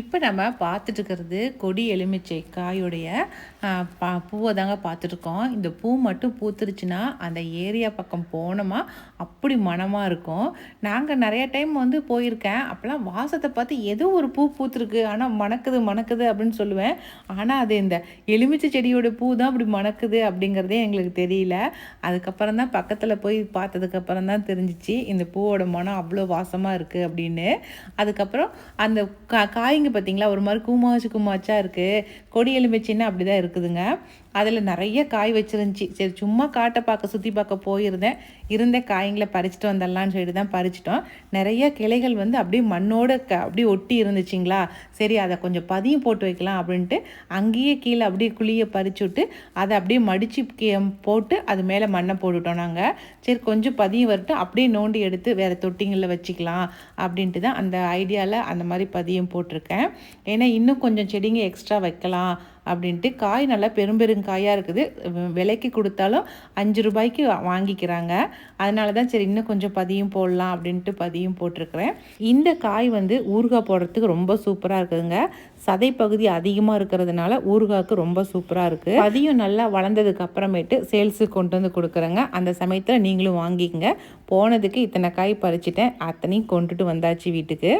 இப்போ நம்ம பார்த்துட்டு இருக்கிறது கொடி எலுமிச்சை காயுடைய பா பூவை தாங்க பார்த்துட்ருக்கோம் இந்த பூ மட்டும் பூத்துருச்சுன்னா அந்த ஏரியா பக்கம் போனோமா அப்படி மனமாக இருக்கும். நாங்கள் நிறைய டைம் வந்து போயிருக்கேன். அப்போலாம் வாசத்தை பார்த்து ஏதோ ஒரு பூ பூத்துருக்கு. ஆனால் மணக்குது மணக்குது அப்படின்னு சொல்லுவேன். ஆனால் அது இந்த எலுமிச்சை செடியோட பூ தான் அப்படி மணக்குது அப்படிங்கிறதே எங்களுக்கு தெரியல. அதுக்கப்புறம் தான் பக்கத்தில் போய் பார்த்ததுக்கப்புறம் தான் தெரிஞ்சிச்சு. இந்த பூவோட மனம் அவ்வளோ வாசமாக இருக்குது அப்படின்னு. அதுக்கப்புறம் அந்த கா காய்ங்க பார்த்தீங்களா ஒரு மாதிரி கூமாச்சு கூமாச்சாக இருக்குது கொடி எலுமிச்சின்னா அப்படி தான் இருக்குதுங்க. அதில் நிறைய காய் வச்சுருந்துச்சி. சரி சும்மா காட்டை பார்க்க சுற்றி பார்க்க போயிருந்தேன். இருந்த காய்களை பறிச்சுட்டு வந்துடலான்னு சொல்லிட்டு தான் பறிச்சிட்டோம். நிறைய கிளைகள் வந்து அப்படியே மண்ணோட க அப்படியே ஒட்டி இருந்துச்சுங்களா? சரி அதை கொஞ்சம் பதியும் போட்டு வைக்கலாம் அப்படின்ட்டு அங்கேயே கீழே அப்படியே குழியை பறிச்சு விட்டு அதை அப்படியே மடித்து போட்டு அது மேலே மண்ணை போட்டுவிட்டோம் நாங்கள் சரி கொஞ்சம் பதியும் வரட்டும். அப்படியே நோண்டி எடுத்து வேறு தொட்டிங்களில் வச்சுக்கலாம் அப்படின்ட்டு தான் அந்த ஐடியாவில் அந்த மாதிரி பதியம் போட்டிருக்கேன். ஏன்னா இன்னும் கொஞ்சம் செடிங்க எக்ஸ்ட்ரா வைக்கலாம் அப்படின்ட்டு காய் நல்லா பெரும்பெருங்காயாக இருக்குது. விலைக்கு கொடுத்தாலும் அஞ்சு ரூபாய்க்கு வாங்கிக்கிறாங்க. அதனால தான் சரி இன்னும் கொஞ்சம் பதியும் போடலாம் அப்படின்ட்டு பதியும் போட்டிருக்கிறேன். இந்த காய் வந்து ஊறுகாய் போடுறதுக்கு ரொம்ப சூப்பராக இருக்குதுங்க. சதை பகுதி அதிகமாக இருக்கிறதுனால ஊறுகாய்க்கு ரொம்ப சூப்பராக இருக்குது பதியும் நல்லா வளர்ந்ததுக்கு அப்புறமேட்டு சேல்ஸுக்கு கொண்டு வந்து கொடுக்குறேங்க. அந்த சமயத்தில் நீங்களும் வாங்கிக்கங்க. போனதுக்கு இத்தனை காய் பறிச்சிட்டேன். அத்தனையும் கொண்டுட்டு வந்தாச்சு வீட்டுக்கு.